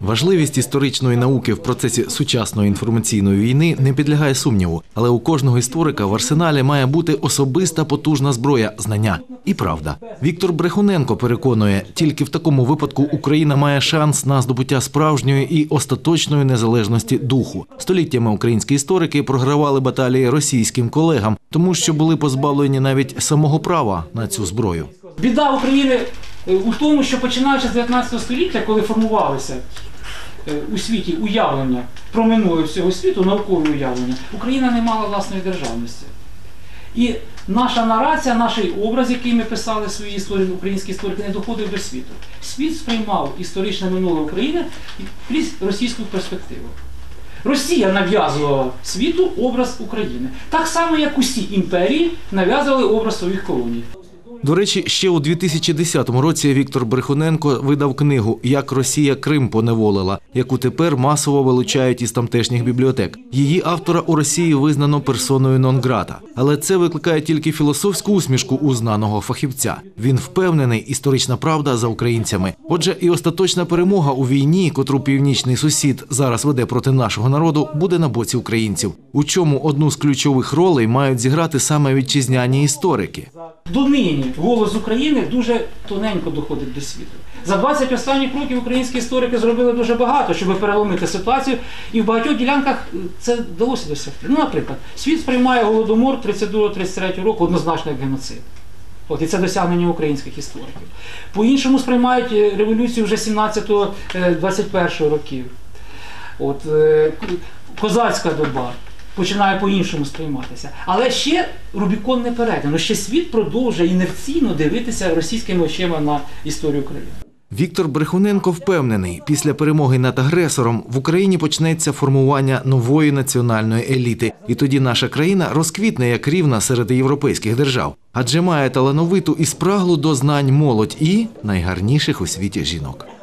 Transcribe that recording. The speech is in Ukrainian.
Важливість історичної науки в процесі сучасної інформаційної війни не підлягає сумніву, але у кожного історика в арсеналі має бути особиста потужна зброя знання і правда. Віктор Брехуненко переконує, тільки в такому випадку Україна має шанс на здобуття справжньої і остаточної незалежності духу. Століттями українські історики програвали баталії російським колегам, тому що були позбавлені навіть самого права на цю зброю. Біда України у тому, що починаючи з 19 століття, коли формувалися е, у світі уявлення про минуле всього світу, наукові уявлення, Україна не мала власної державності. І наша нарація, наш образ, який ми писали в своїй історії, українські історики, не доходив до світу. Світ сприймав історичне минуле України крізь російську перспективу. Росія нав'язувала світу образ України. Так само, як усі імперії нав'язували образ своїх колоній. До речі, ще у 2010 році Віктор Брехуненко видав книгу Як Росія Крим поневолила, яку тепер масово вилучають із тамтешніх бібліотек. Її автора у Росії визнано персоною нон-грата. Але це викликає тільки філософську усмішку у знаного фахівця. Він впевнений, історична правда за українцями. Отже, і остаточна перемога у війні, котру північний сусід зараз веде проти нашого народу, буде на боці українців. У чому одну з ключових ролей мають зіграти саме вітчизняні історики. Донині голос України дуже тоненько доходить до світу. За 20 останніх років українські історики зробили дуже багато, щоб переломити ситуацію, і в багатьох ділянках е, це вдалося досягти. Ну, наприклад, світ сприймає голодомор 32-33 року однозначно як геноцид. От, і це досягнення українських істориків. По-іншому сприймають е, революцію вже 17-21 років. От, е, козацька доба починає по-іншому сприйматися. Але ще Рубікон не перейдено. Ще світ продовжує інерційно дивитися російськими очима на історію України. Віктор Брехуненко впевнений, після перемоги над агресором в Україні почнеться формування нової національної еліти, і тоді наша країна розквітне як рівна серед європейських держав, адже має талановиту і спраглу до знань молодь і найгарніших у світі жінок.